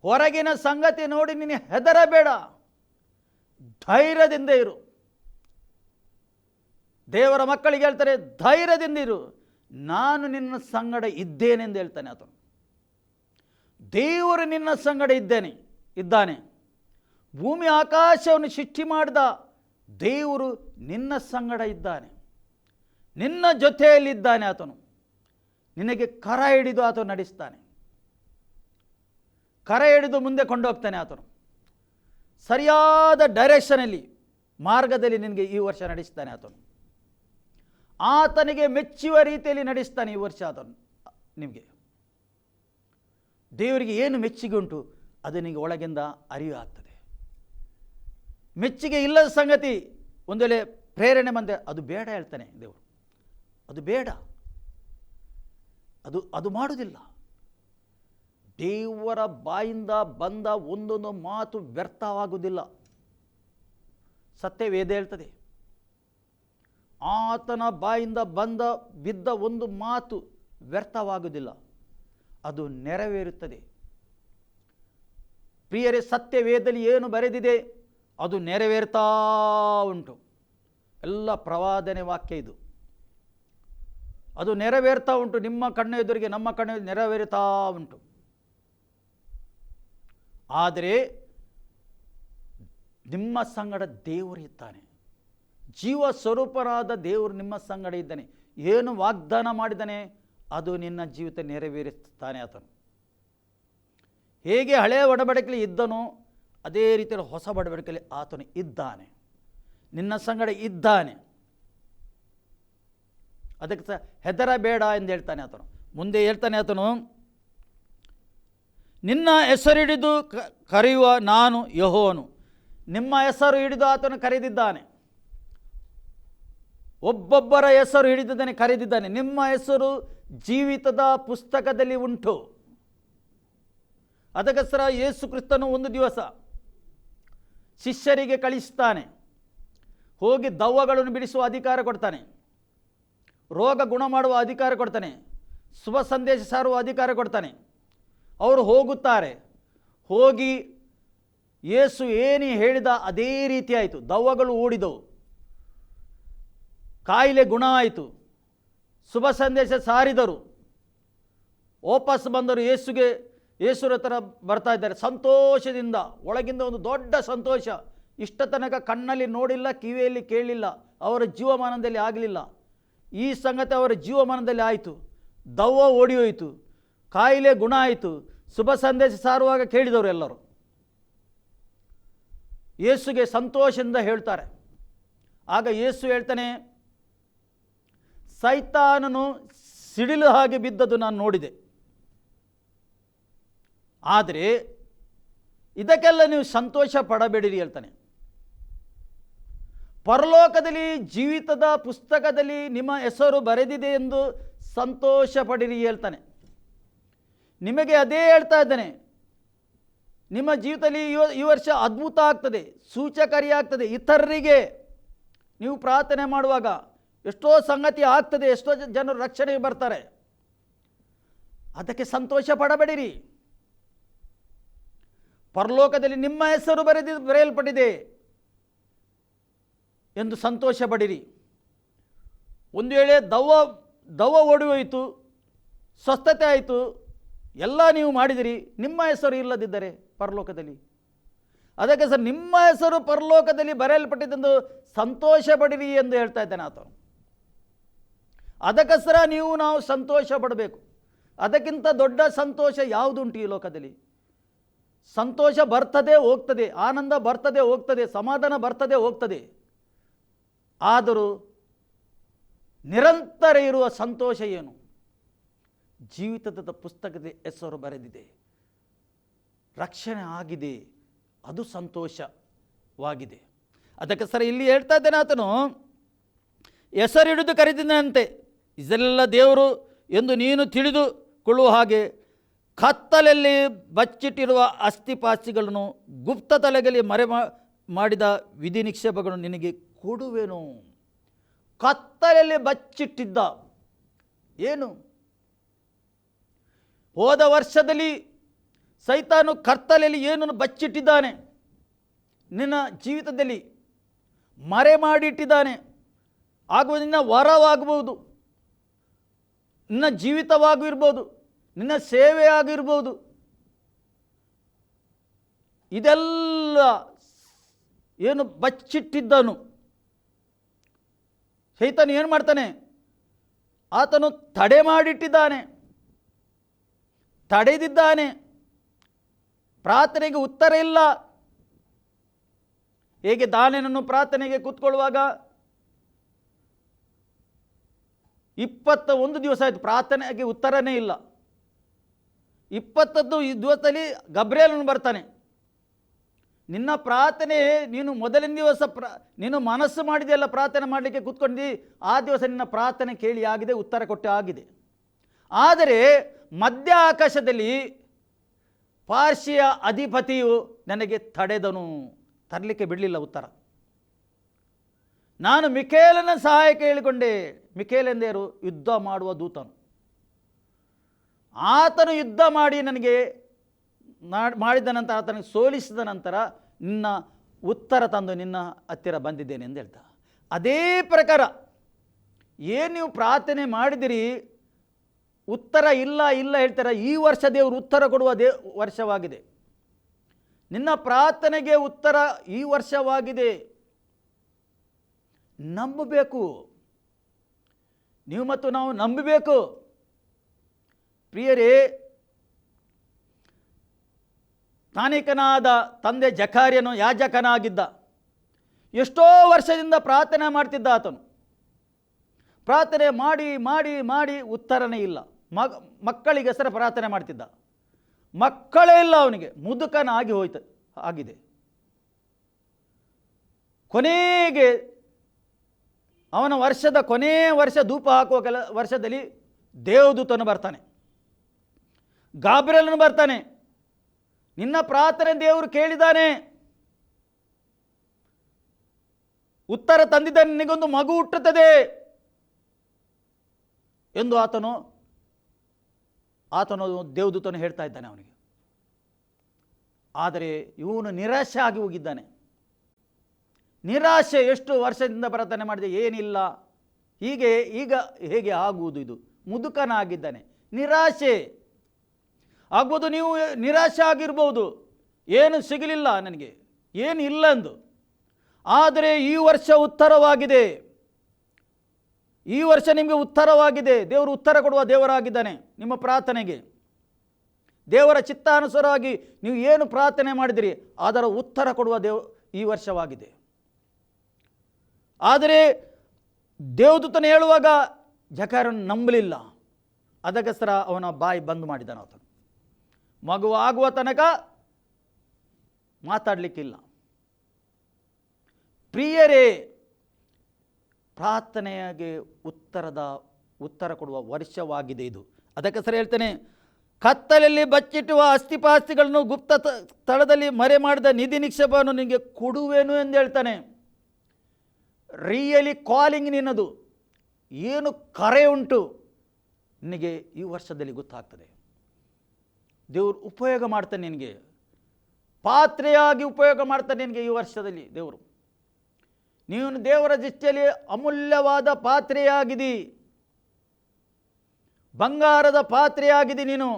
ಹೊರಗಿನ ಸಂಗತಿ ನೋಡಿ ನೀನು ಹೆದರಬೇಡ. ಧೈರ್ಯದಿಂದ ಇರು. ದೇವರ ಮಕ್ಕಳಿಗೆ ಹೇಳ್ತಾರೆ, ಧೈರ್ಯದಿಂದ ಇರು. ನಾನು ನಿನ್ನ ಸಂಗಡ ಇದ್ದೇನೆ ಎಂದು ಹೇಳ್ತಾನೆ ಆತನು. ದೇವರು ನಿನ್ನ ಸಂಗಡ ಇದ್ದೇನೆ, ಇದ್ದಾನೆ. ಭೂಮಿ ಆಕಾಶವನ್ನು ಸೃಷ್ಟಿ ಮಾಡಿದ ದೇವರು ನಿನ್ನ ಸಂಗಡ ಇದ್ದಾನೆ. ನಿನ್ನ ಜೊತೆಯಲ್ಲಿದ್ದಾನೆ ಆತನು. ನಿನಗೆ ಕರ ಹಿಡಿದು ಆತನು ನಡೆಸ್ತಾನೆ. ಕರ ಹಿಡಿದು ಮುಂದೆ ಕೊಂಡೋಗ್ತಾನೆ ಆತನು. ಸರಿಯಾದ ಡೈರೆಕ್ಷನಲ್ಲಿ ಮಾರ್ಗದಲ್ಲಿ ನಿನಗೆ ಈ ವರ್ಷ ನಡೆಸ್ತಾನೆ ಆತನು. ಆತನಿಗೆ ಮೆಚ್ಚುವ ರೀತಿಯಲ್ಲಿ ನಡೆಸ್ತಾನೆ ಈ ವರ್ಷ ಆತನು, ನಿಮಗೆ. ದೇವರಿಗೆ ಏನು ಮೆಚ್ಚುಗೆ ಉಂಟು, ಅದು ನಿಮಗೆ ಒಳಗಿಂದ ಅರಿವು ಆಗ್ತದೆ. ಮೆಚ್ಚುಗೆ ಇಲ್ಲದ ಸಂಗತಿ, ಒಂದು ವೇಳೆ ಪ್ರೇರಣೆ ಬಂದರೆ ಅದು ಬೇಡ ಹೇಳ್ತಾನೆ ದೇವರು. ಅದು ಬೇಡ. ಅದು ಅದು ಮಾಡುವುದಿಲ್ಲ. ದೇವರ ಬಾಯಿಂದ ಬಂದ ಒಂದೊಂದು ಮಾತು ವ್ಯರ್ಥವಾಗುವುದಿಲ್ಲ. ಸತ್ಯವೇದ ಹೇಳ್ತದೆ, ಆತನ ಬಾಯಿಂದ ಬಂದ, ಬಿದ್ದ ಒಂದು ಮಾತು ವ್ಯರ್ಥವಾಗುವುದಿಲ್ಲ. ಅದು ನೆರವೇರುತ್ತದೆ. ಪ್ರಿಯರೇ ಸತ್ಯವೇದಲ್ಲಿ ಏನು ಬರೆದಿದೆ, ಅದು ನೆರವೇರ್ತಾ ಉಂಟು. ಎಲ್ಲ ಪ್ರವಾದನೆ ವಾಕ್ಯ ಇದು. ಅದು ನೆರವೇರ್ತಾ ಉಂಟು. ನಿಮ್ಮ ಕಣ್ಣು ಎದುರಿಗೆ ನಮ್ಮ ಕಣ್ಣು ನೆರವೇರ್ತಾ ಉಂಟು. ಆದರೆ ನಿಮ್ಮ ಸಂಗಡ ದೇವರು ಇದ್ದಾನೆ. ಜೀವ ಸ್ವರೂಪರಾದ ದೇವರು ನಿಮ್ಮ ಸಂಗಡ ಇದ್ದಾನೆ. ಏನು ವಾಗ್ದಾನ ಮಾಡಿದ್ದಾನೆ, ಅದು ನಿನ್ನ ಜೀವಿತ ನೆರವೇರಿಸ್ತಾನೆ ಆತನು. ಹೇಗೆ ಹಳೆಯ ಒಡಬಡಿಕೆಯಲ್ಲಿ ಇದ್ದನೋ, ಅದೇ ರೀತಿಯಲ್ಲಿ ಹೊಸ ಒಡಬಡಿಕೆಯಲ್ಲಿ ಆತನು ಇದ್ದಾನೆ. ನಿನ್ನ ಸಂಗಡ ಇದ್ದಾನೆ. ಅದಕ್ಕೆ ಸಹ ಹೆದರಬೇಡ ಎಂದು ಹೇಳ್ತಾನೆ ಆತನು. ಮುಂದೆ ಹೇಳ್ತಾನೆ ಆತನು, ನಿನ್ನ ಹೆಸರಿಡಿದು ಕರೆಯುವ ನಾನು ಯಹೋನು ನಿಮ್ಮ ಹೆಸರು ಹಿಡಿದು ಆತನು ಕರೆದಿದ್ದಾನೆ. ಒಬ್ಬೊಬ್ಬರ ಹೆಸರು ಹಿಡಿದಿದ್ದಾನೆ ಕರೆದಿದ್ದಾನೆ. ನಿಮ್ಮ ಹೆಸರು ಜೀವಿತದ ಪುಸ್ತಕದಲ್ಲಿ ಉಂಟು. ಅದಕ್ಕೋಸ್ಕರ ಯೇಸು ಕ್ರಿಸ್ತನು ಒಂದು ದಿವಸ ಶಿಷ್ಯರಿಗೆ ಕಳಿಸ್ತಾನೆ. ಹೋಗಿ ದವ್ವಗಳನ್ನು ಬಿಡಿಸುವ ಅಧಿಕಾರ ಕೊಡ್ತಾನೆ. ರೋಗ ಗುಣ ಮಾಡುವ ಅಧಿಕಾರ ಕೊಡ್ತಾನೆ. ಶುಭ ಸಂದೇಶ ಸಾರುವ ಅಧಿಕಾರ ಕೊಡ್ತಾನೆ. ಅವರು ಹೋಗುತ್ತಾರೆ. ಹೋಗಿ ಯೇಸು ಏನು ಹೇಳಿದ ಅದೇ ರೀತಿ ಆಯಿತು. ದವ್ವಗಳು ಓಡಿದವು ಕಾಯಿಲೆ ಗುಣ ಆಯಿತು. ಶುಭ ಸಂದೇಶ ಸಾರಿದರು. ವಾಪಸ್ ಬಂದರು. ಯೇಸುಗೆ ಯೇಸುರ ಹತ್ರ ಬರ್ತಾ ಇದ್ದಾರೆ. ಸಂತೋಷದಿಂದ, ಒಳಗಿಂದ ಒಂದು ದೊಡ್ಡ ಸಂತೋಷ. ಇಷ್ಟ ತನಕ ಕಣ್ಣಲ್ಲಿ ನೋಡಿಲ್ಲ, ಕಿವಿಯಲ್ಲಿ ಕೇಳಲಿಲ್ಲ ಅವರ ಜೀವಮಾನದಲ್ಲಿ ಆಗಲಿಲ್ಲ. ಈ ಸಂಗತಿ ಅವರ ಜೀವಮಾನದಲ್ಲಿ ಆಯಿತು. ದವ್ವ ಓಡಿ ಹೋಯಿತು. ಕಾಯಿಲೆ ಗುಣ ಆಯಿತು. ಶುಭ ಸಂದೇಶ ಸಾರುವಾಗ ಕೇಳಿದವರು ಎಲ್ಲರೂ. ಯೇಸುಗೆ ಸಂತೋಷದಿಂದ ಹೇಳ್ತಾರೆ. ಆಗ ಯೇಸು ಹೇಳ್ತಾನೆ, ಸೈತಾನನು ಸಿಡಿಲು ಹಾಗೆ ಬಿದ್ದದ್ದು ನಾನು ನೋಡಿದೆ. ಆದರೆ ಇದಕ್ಕೆಲ್ಲ ನೀವು ಸಂತೋಷ ಪಡಬೇಡಿರಿ, ಹೇಳ್ತಾನೆ. ಪರಲೋಕದಲ್ಲಿ ಜೀವಿತದ ಪುಸ್ತಕದಲ್ಲಿ ನಿಮ್ಮ ಹೆಸರು ಬರೆದಿದೆ ಎಂದು ಸಂತೋಷ ಪಡಿರಿ ಹೇಳ್ತಾನೆ. ನಿಮಗೆ ಅದೇ ಹೇಳ್ತಾ ಇದ್ದಾನೆ. ನಿಮ್ಮ ಜೀವಿತದಲ್ಲಿ ಈ ವರ್ಷ ಅದ್ಭುತ ಆಗ್ತದೆ, ಸೂಚಕರಿ ಆಗ್ತದೆ, ಇತರರಿಗೆ ನೀವು ಪ್ರಾರ್ಥನೆ ಮಾಡುವಾಗ ಎಷ್ಟೋ ಸಂಗತಿ ಆಗ್ತದೆ, ಎಷ್ಟೋ ಜನರು ರಕ್ಷಣೆಗೆ ಬರ್ತಾರೆ. ಅದಕ್ಕೆ ಸಂತೋಷ ಪಡಬೇಡಿರಿ. ಪರಲೋಕದಲ್ಲಿ ನಿಮ್ಮ ಹೆಸರು ಬರೆದಿ, ಬರೆಯಲ್ಪಟ್ಟಿದೆ. ಎಂದು ಸಂತೋಷ ಪಡಿರಿ ಒಂದು ವೇಳೆ ದವ್ವ ದವ್ವ ಓಡಿ ಹೋಯಿತು ಸ್ವಸ್ಥತೆ ಆಯಿತು, ಎಲ್ಲ ನೀವು ಮಾಡಿದಿರಿ, ನಿಮ್ಮ ಹೆಸರು ಇಲ್ಲದಿದ್ದರೆ ಪರಲೋಕದಲ್ಲಿ. ಅದಕ್ಕೆ ಸರ್, ನಿಮ್ಮ ಹೆಸರು ಪರಲೋಕದಲ್ಲಿ ಬರೆಯಲ್ಪಟ್ಟಿದ್ದೆಂದು ಸಂತೋಷ ಪಡಿರಿ ಎಂದು ಹೇಳ್ತಾ ಇದ್ದಾನೆ ಆತ ಅದಕ್ಕೋಸ್ಕರ ನೀವು ನಾವು ಸಂತೋಷ ಪಡಬೇಕು ಅದಕ್ಕಿಂತ ದೊಡ್ಡ ಸಂತೋಷ ಯಾವುದುಂಟು ಈ ಲೋಕದಲ್ಲಿ? ಸಂತೋಷ ಬರ್ತದೆ ಹೋಗ್ತದೆ, ಆನಂದ ಬರ್ತದೆ ಹೋಗ್ತದೆ, ಸಮಾಧಾನ ಬರ್ತದೆ ಹೋಗ್ತದೆ. ಆದರೂ ನಿರಂತರ ಇರುವ ಸಂತೋಷ ಏನು? ಜೀವಿತದ ಪುಸ್ತಕದ ಹೆಸರು ಬರೆದಿದೆ. ರಕ್ಷಣೆ ಆಗಿದೆ. ಅದು ಸಂತೋಷವಾಗಿದೆ. ಅದಕ್ಕೆ ಸರ್, ಇಲ್ಲಿ ಹೇಳ್ತಾ ಇದ್ದೇನೆ ಆತನು. ಹೆಸರಿಡಿದು ಕರೆದಿದ್ದಂತೆ ಇದೆಲ್ಲ ದೇವರು ಎಂದು ನೀನು ತಿಳಿದುಕೊಳ್ಳುವ ಹಾಗೆ ಕತ್ತಲಲ್ಲಿ ಬಚ್ಚಿಟ್ಟಿರುವ ಅಸ್ಥಿಪಾಸ್ತಿಗಳನ್ನು ಗುಪ್ತ ತಲೆಗಲಿ ಮರೆ ಮಾಡಿದ ವಿಧಿ ನಿಕ್ಷೇಪಗಳು ನಿನಗೆ ಕೊಡುವೆನು. ಕತ್ತಲಲ್ಲಿ ಬಚ್ಚಿಟ್ಟಿದ್ದ. ಏನು? ಹೋದ ವರ್ಷದಲ್ಲಿ ಸೈತಾನು ಕರ್ತಲೆಯಲ್ಲಿ ಏನನ್ನು ಬಚ್ಚಿಟ್ಟಿದ್ದಾನೆ? ನಿನ್ನ ಜೀವಿತದಲ್ಲಿ ಮರೆ ಮಾಡಿಟ್ಟಿದ್ದಾನೆ. ಆಗುವ ನಿನ್ನ ವರವಾಗಬಹುದು. ನಿನ್ನ ಜೀವಿತವಾಗಿರ್ಬೋದು. ನಿನ್ನ ಸೇವೆ ಆಗಿರ್ಬೋದು ಇದೆಲ್ಲ ಏನು ಬಚ್ಚಿಟ್ಟಿದ್ದನು. ಸೈತಾನು ಏನು ಮಾಡ್ತಾನೆ? ಆತನು ತಡೆ ಮಾಡಿಟ್ಟಿದ್ದಾನೆ. ತಡೆದಿದ್ದಾನೆ. ಪ್ರಾರ್ಥನೆಗೆ ಉತ್ತರ ಇಲ್ಲ. ಹೇಗೆ ದಾನೇನನ್ನು ಪ್ರಾರ್ಥನೆಗೆ ಕೂತ್ಕೊಳ್ಳುವಾಗ? ಇಪ್ಪತ್ತ ಒಂದು ದಿವಸ ಆಯಿತು, ಪ್ರಾರ್ಥನೆಗೆ ಉತ್ತರನೇ ಇಲ್ಲ. ಇಪ್ಪತ್ತದ್ದು ಈ ದಿವಸದಲ್ಲಿ ಗಬ್ರೇಲನ್ನು ಬರ್ತಾನೆ. ನಿನ್ನ ಪ್ರಾರ್ಥನೆ ನೀನು ಮೊದಲಿನ ದಿವಸ ಪ್ರ, ನೀನು ಮನಸ್ಸು ಮಾಡಿದೆಯಲ್ಲ ಪ್ರಾರ್ಥನೆ ಮಾಡಲಿಕ್ಕೆ ಕೂತ್ಕೊಂಡು ಆ ದಿವಸ ನಿನ್ನ ಪ್ರಾರ್ಥನೆ ಕೇಳಿ ಆಗಿದೆ, ಉತ್ತರ ಕೊಟ್ಟು ಆಗಿದೆ. ಆದರೆ ಮಧ್ಯ ಆಕಾಶದಲ್ಲಿ ಪಾರ್ಶಿಯ ಅಧಿಪತಿಯು ನನಗೆ ತಡೆದನು. ತರಲಿಕ್ಕೆ ಬಿಡಲಿಲ್ಲ ಉತ್ತರ. ನಾನು ಮಿಖೇಲನ ಸಹಾಯ ಕೇಳಿಕೊಂಡೆ ಮಿಖೇಲ್ ಎಂದೇರು? ಯುದ್ಧ ಮಾಡುವ ದೂತನು. ಆತನು ಯುದ್ಧ ಮಾಡಿ ನನಗೆ ಮಾಡಿದ ನಂತರ ಆತನಿಗೆ ಸೋಲಿಸಿದ ನಂತರ ನಿನ್ನ ಉತ್ತರ ತಂದು ನಿನ್ನ ಹತ್ತಿರ ಬಂದಿದ್ದೇನೆ ಎಂದು ಹೇಳ್ತಾ. ಅದೇ ಪ್ರಕಾರ ಏನು ನೀವು ಪ್ರಾರ್ಥನೆ ಮಾಡಿದಿರಿ, ಉತ್ತರ ಇಲ್ಲ ಇಲ್ಲ ಹೇಳ್ತಾರೆ, ಈ ವರ್ಷ ದೇವರು ಉತ್ತರ ಕೊಡುವ ದೇ ವರ್ಷವಾಗಿದೆ. ನಿನ್ನ ಪ್ರಾರ್ಥನೆಗೆ ಉತ್ತರ ಈ ವರ್ಷವಾಗಿದೆ. ನಂಬಬೇಕು. ನೀವು ಮತ್ತು ನಾವು ನಂಬಬೇಕು. ಪ್ರಿಯರೇ ಸ್ಥಾನಿಕನಾದ ತಂದೆ ಜಕಾರ್ಯನು ಯಾಜಕನಾಗಿದ್ದ. ಎಷ್ಟೋ ವರ್ಷದಿಂದ ಪ್ರಾರ್ಥನೆ ಮಾಡ್ತಿದ್ದ ಆತನು. ಪ್ರಾರ್ಥನೆ ಮಾಡಿ ಮಾಡಿ ಮಾಡಿ ಉತ್ತರನೇ ಇಲ್ಲ. ಮಗ, ಮಕ್ಕಳಿಗೆ ಹೆಸರು ಪ್ರಾರ್ಥನೆ ಮಾಡ್ತಿದ್ದ. ಮಕ್ಕಳೇ ಇಲ್ಲ ಅವನಿಗೆ. ಮುದುಕನಾಗಿ ಹೋಯ್ತು, ಆಗಿದೆ. ಕೊನೆಗೆ ಅವನ ವರ್ಷದ ಕೊನೆಯ ವರ್ಷ ಧೂಪ ಹಾಕುವ ಕೆಲ, ವರ್ಷದಲ್ಲಿ ದೇವದೂತನು ಬರ್ತಾನೆ. ಗಾಬ್ರಿಯಲನು ಬರ್ತಾನೆ. ನಿನ್ನ ಪ್ರಾರ್ಥನೆ ದೇವರು ಕೇಳಿದಾನೆ. ಉತ್ತರ ತಂದಿದ್ದ ನಿನಗೊಂದು ಮಗು ಹುಟ್ಟುತ್ತದೆ. ಎಂದು ಆತನು ಆತನು ದೇವದೂತನು ಹೇಳ್ತಾ ಇದ್ದಾನೆ ಅವನಿಗೆ. ಆದರೆ ಇವನು ನಿರಾಶೆ ಆಗಿ ಹೋಗಿದ್ದಾನೆ. ನಿರಾಶೆ ಎಷ್ಟು ವರ್ಷದಿಂದ ಪ್ರಾರ್ಥನೆ ಮಾಡಿದೆ ಏನಿಲ್ಲ. ಹೀಗೆ, ಈಗ ಹೇಗೆ ಆಗುವುದು ಇದು? ಮುದುಕನಾಗಿದ್ದಾನೆ. ನಿರಾಶೆ. ಆಗ್ಬೋದು ನೀವು ನಿರಾಶೆ ಆಗಿರ್ಬೋದು. ಏನು ಸಿಗಲಿಲ್ಲ ನನಗೆ, ಏನು ಇಲ್ಲ ಎಂದು ಆದರೆ ಈ ವರ್ಷ ಉತ್ತರವಾಗಿದೆ. ಈ ವರ್ಷ ನಿಮಗೆ ಉತ್ತರವಾಗಿದೆ. ದೇವರು ಉತ್ತರ ಕೊಡುವ ದೇವರಾಗಿದ್ದಾನೆ ನಿಮ್ಮ ಪ್ರಾರ್ಥನೆಗೆ. ದೇವರ ಚಿತ್ತಾನುಸಾರವಾಗಿ ನೀವು ಏನು ಪ್ರಾರ್ಥನೆ ಮಾಡಿದಿರಿ, ಅದರ ಉತ್ತರ ಕೊಡುವ ದೇವ, ಈ ವರ್ಷವಾಗಿದೆ. ಆದರೆ ದೇವದೂತನು ಹೇಳುವಾಗ ಜಕಾರನ್ನು ನಂಬಲಿಲ್ಲ. ಅದಕ್ಕೋಸ್ಕರ ಅವನ ಬಾಯಿ ಬಂದ್ ಮಾಡಿದನು ಆತನು. ಮಗು ಆಗುವ ತನಕ ಮಾತಾಡಲಿಕ್ಕಿಲ್ಲ. ಪ್ರಿಯರೇ ಪ್ರಾರ್ಥನೆಯಾಗಿ ಉತ್ತರದ, ಉತ್ತರ ಕೊಡುವ ವರ್ಷವಾಗಿದೆ ಇದು. ಅದಕ್ಕೆ ಸರಿ ಹೇಳ್ತೇನೆ, ಕತ್ತಲಲ್ಲಿ ಬಚ್ಚಿಟ್ಟುವ ಅಸ್ಥಿಪಾಸ್ತಿಗಳನ್ನು ಗುಪ್ತ ಸ್ಥಳದಲ್ಲಿ ಮರೆ ಮಾಡಿದ ನಿಧಿ ನಿಕ್ಷೇಪವನ್ನು ನಿಮಗೆ ಕೊಡುವೆನು ಎಂದು ಹೇಳ್ತಾನೆ. ರಿಯಲಿ ಕಾಲಿಂಗ್ ನಿನ್ನದು. ಏನು ಕರೆ ಉಂಟು ನಿನಗೆ ಈ ವರ್ಷದಲ್ಲಿ ಗೊತ್ತಾಗ್ತದೆ. ದೇವರು ಉಪಯೋಗ ಮಾಡ್ತಾನೆ ನಿನಗೆ. ಪಾತ್ರೆಯಾಗಿ ಉಪಯೋಗ ಮಾಡ್ತಾನೆ ನಿನಗೆ ಈ ವರ್ಷದಲ್ಲಿ ದೇವರು. ನೀನು ದೇವರ ದೃಷ್ಟಿಯಲ್ಲಿ ಅಮೂಲ್ಯವಾದ ಪಾತ್ರೆಯಾಗಿದಿ. ಬಂಗಾರದ ಪಾತ್ರೆಯಾಗಿದೆ ನೀನು.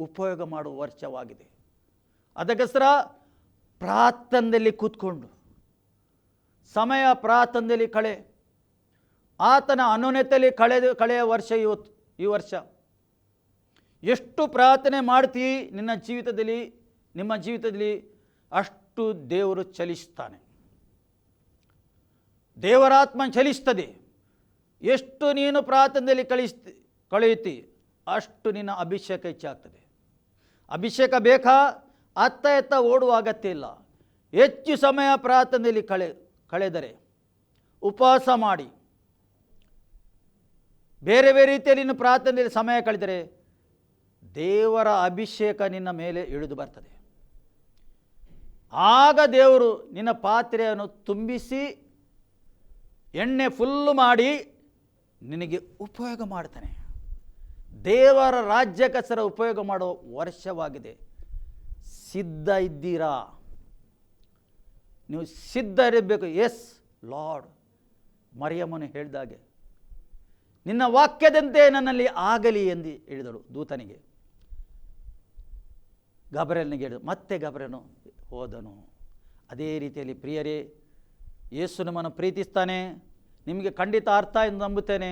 ಉಪಯೋಗ ಮಾಡುವ ವರ್ಷವಾಗಿದೆ. ಅದಕ್ಕೋಸ್ಕರ ಪ್ರಾರ್ಥನೆಯಲ್ಲಿ ಕೂತ್ಕೊಂಡು, ಸಮಯ ಪ್ರಾರ್ಥನೆಯಲ್ಲಿ ಕಳೆ, ಆತನ ಅನುನತೆಯಲ್ಲಿ ಕಳೆದು ಕಳೆಯ ವರ್ಷ ಇವತ್ತು, ಈ ವರ್ಷ. ಎಷ್ಟು ಪ್ರಾರ್ಥನೆ ಮಾಡ್ತೀ ನಿನ್ನ ಜೀವಿತದಲ್ಲಿ, ನಿಮ್ಮ ಜೀವಿತದಲ್ಲಿ, ಅಷ್ಟು ದೇವರು ಚಲಿಸ್ತಾನೆ. ದೇವರಾತ್ಮ ಚಲಿಸ್ತದೆ. ಎಷ್ಟು ನೀನು ಪ್ರಾರ್ಥನೆಯಲ್ಲಿ ಕಳಿಸ್ತಿ ಕಳೆಯುತ್ತಿ, ಅಷ್ಟು ನಿನ್ನ ಅಭಿಷೇಕ ಹೆಚ್ಚಾಗ್ತದೆ. ಅಭಿಷೇಕ ಬೇಕಾ? ಅತ್ತ ಎತ್ತ ಓಡುವ ಅಗತ್ಯ ಇಲ್ಲ. ಹೆಚ್ಚು ಸಮಯ ಪ್ರಾರ್ಥನೆಯಲ್ಲಿ ಕಳೆ, ಕಳೆದರೆ ಉಪವಾಸ ಮಾಡಿ. ಬೇರೆ ಬೇರೆ ರೀತಿಯಲ್ಲಿ ನೀನು ಪ್ರಾರ್ಥನೆಯಲ್ಲಿ ಸಮಯ ಕಳೆದರೆ ದೇವರ ಅಭಿಷೇಕ ನಿನ್ನ ಮೇಲೆ ಇಳಿದು ಬರ್ತದೆ. ಆಗ ದೇವರು ನಿನ್ನ ಪಾತ್ರೆಯನ್ನು ತುಂಬಿಸಿ ಎಣ್ಣೆ ಫುಲ್ಲು ಮಾಡಿ ನಿನಗೆ ಉಪಯೋಗ ಮಾಡ್ತಾನೆ. ದೇವರ ರಾಜ್ಯಕಸರ ಉಪಯೋಗ ಮಾಡೋ ವರ್ಷವಾಗಿದೆ. ಸಿದ್ಧ ಇದ್ದೀರಾ? ನೀವು ಸಿದ್ಧ ಇರಬೇಕು. ಎಸ್ ಲಾರ್ಡ್ ಮರಿಯಮ್ಮನು ಹೇಳಿದಾಗೆ, ನಿನ್ನ ವಾಕ್ಯದಂತೆ ನನ್ನಲ್ಲಿ ಆಗಲಿ ಎಂದು ಹೇಳಿದಳು ದೂತನಿಗೆ. ಗಬರಲ್ನಿಗೆ ಹೇಳಿದ ಮತ್ತೆ ಗಬರನು ಹೋದನು. ಅದೇ ರೀತಿಯಲ್ಲಿ ಪ್ರಿಯರೇ, ಯೇಸು ನಮ್ಮನ್ನು ಪ್ರೀತಿಸ್ತಾನೆ, ನಿಮಗೆ ಖಂಡಿತ ಅರ್ಥ ಎಂದು ನಂಬುತ್ತೇನೆ.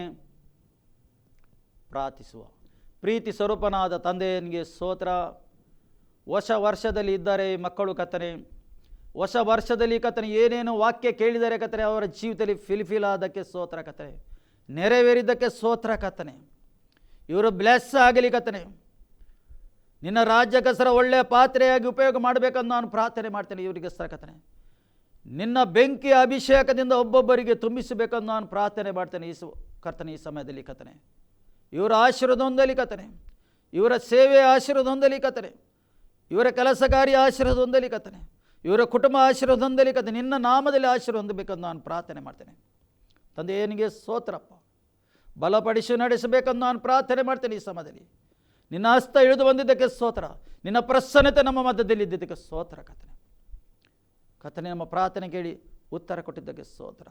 ಪ್ರಾರ್ಥಿಸುವ. ಪ್ರೀತಿ ಸ್ವರೂಪನಾದ ತಂದೆಯನಿಗೆ ಸೋತ್ರ ಹೊಸ ವರ್ಷದಲ್ಲಿ ಇದ್ದಾರೆ ಮಕ್ಕಳು ಕತ್ತನೆ ಹೊಸ ವರ್ಷದಲ್ಲಿ ಕತ್ತನೆ ಏನೇನು ವಾಕ್ಯ ಕೇಳಿದರೆ ಕತ್ತನೆ ಅವರ ಜೀವಿತದಲ್ಲಿ ಫಿಲ್ಫಿಲ್ ಆದಕ್ಕೆ ಸ್ತೋತ್ರ ಕತ್ತನೆ ನೆರವೇರಿದ್ದಕ್ಕೆ ಸೋತ್ರ ಕತ್ತನೆ ಇವರು ಬ್ಲೆಸ್ ಆಗಲಿ ಕತ್ತನೆ ನಿನ್ನ ರಾಜ್ಯಕ್ಕಸರ ಒಳ್ಳೆಯ ಪಾತ್ರೆಯಾಗಿ ಉಪಯೋಗ ಮಾಡಬೇಕಂದು ನಾನು ಪ್ರಾರ್ಥನೆ ಮಾಡ್ತೇನೆ, ಇವರಿಗೆ ಸರಕತನೆ. ನಿನ್ನ ಬೆಂಕಿ ಅಭಿಷೇಕದಿಂದ ಒಬ್ಬೊಬ್ಬರಿಗೆ ತುಂಬಿಸಬೇಕಂದು ನಾನು ಪ್ರಾರ್ಥನೆ ಮಾಡ್ತೇನೆ ಈ ಕರ್ತನೆ, ಈ ಸಮಯದಲ್ಲಿ ಕಥನೆ ಇವರ ಆಶೀರ್ವಾದ ಹೊಂದಲಿ ಕಥನೆ ಇವರ ಸೇವೆ ಆಶೀರ್ವಾದ ಹೊಂದಲಿ ಕಥನೆ ಇವರ ಕೆಲಸಕಾರಿ ಆಶೀರ್ವಾದ ಹೊಂದಲಿ ಕಥನೆ ಇವರ ಕುಟುಂಬ ಆಶೀರ್ವಾದ ಹೊಂದಲಿ ಕತ್ತನೆ ನಿನ್ನ ನಾಮದಲ್ಲಿ ಆಶೀರ್ವಾದ ಹೊಂದಬೇಕಂದು ನಾನು ಪ್ರಾರ್ಥನೆ ಮಾಡ್ತೇನೆ. ತಂದೆ ಏನಿಗೆ ಸೋತ್ರಪ್ಪ ಬಲಪಡಿಸಿ ನಡೆಸಬೇಕಂದು ನಾನು ಪ್ರಾರ್ಥನೆ ಮಾಡ್ತೇನೆ, ಈ ಸಮಯದಲ್ಲಿ. ನಿನ್ನ ಹಸ್ತ ಇಳಿದು ಬಂದಿದ್ದಕ್ಕೆ ಸ್ತೋತ್ರ. ನಿನ್ನ ಪ್ರಸನ್ನತೆ ನಮ್ಮ ಮಧ್ಯದಲ್ಲಿ ಇದ್ದಿದ್ದಕ್ಕೆ ಸ್ತೋತ್ರ ಕಥನೆ ಕಥನೆ ನಮ್ಮ ಪ್ರಾರ್ಥನೆ ಕೇಳಿ ಉತ್ತರ ಕೊಟ್ಟಿದ್ದಕ್ಕೆ ಸ್ತೋತ್ರ.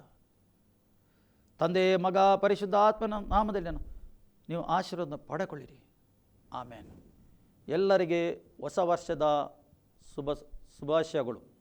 ತಂದೆ, ಮಗ, ಪರಿಶುದ್ಧ ಆತ್ಮನ ನಾಮದಲ್ಲಿ ನೀವು ಆಶೀರ್ವಾದ ಪಡೆಕೊಳ್ಳಿರಿ. ಆಮೇಲೆ ಎಲ್ಲರಿಗೆ ಹೊಸ ವರ್ಷದ ಶುಭ, ಶುಭಾಶಯಗಳು.